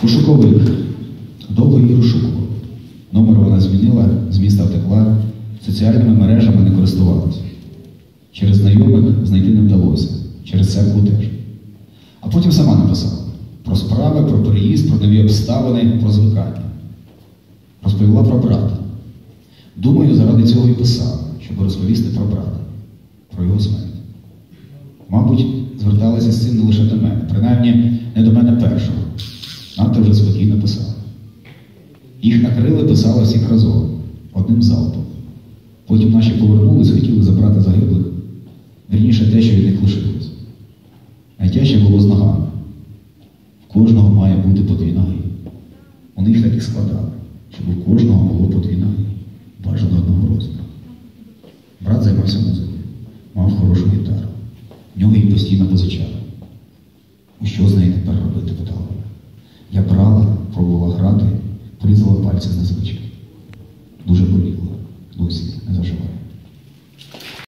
Пошуковик. Довго її розшукував. Номер вона змінила, з міста втекла, соціальними мережами не користувалася. Через знайомих знайти не вдалося, через церкву теж. А потім сама написала про справи, про переїзд, про нові обставини, про звикання. Розповіла про брата. Думаю, заради цього і писала, щоб розповісти про брата, про його смерть. Мабуть, зверталася з цим не лише Їх накрили, писала всіх разом, одним залпом. Потім наші повернулись, хотіли забрати загиблих. Вірніше те, що від них лишилось. Найтяжче було з ногами. В кожного має бути по дві ноги. Них так і складали, щоб у кожного було по дві ноги, бажано одного розміру. Брат займався музикою, мав хорошу гітару. В нього її постійно позичали. У що з нею тепер 不知想去。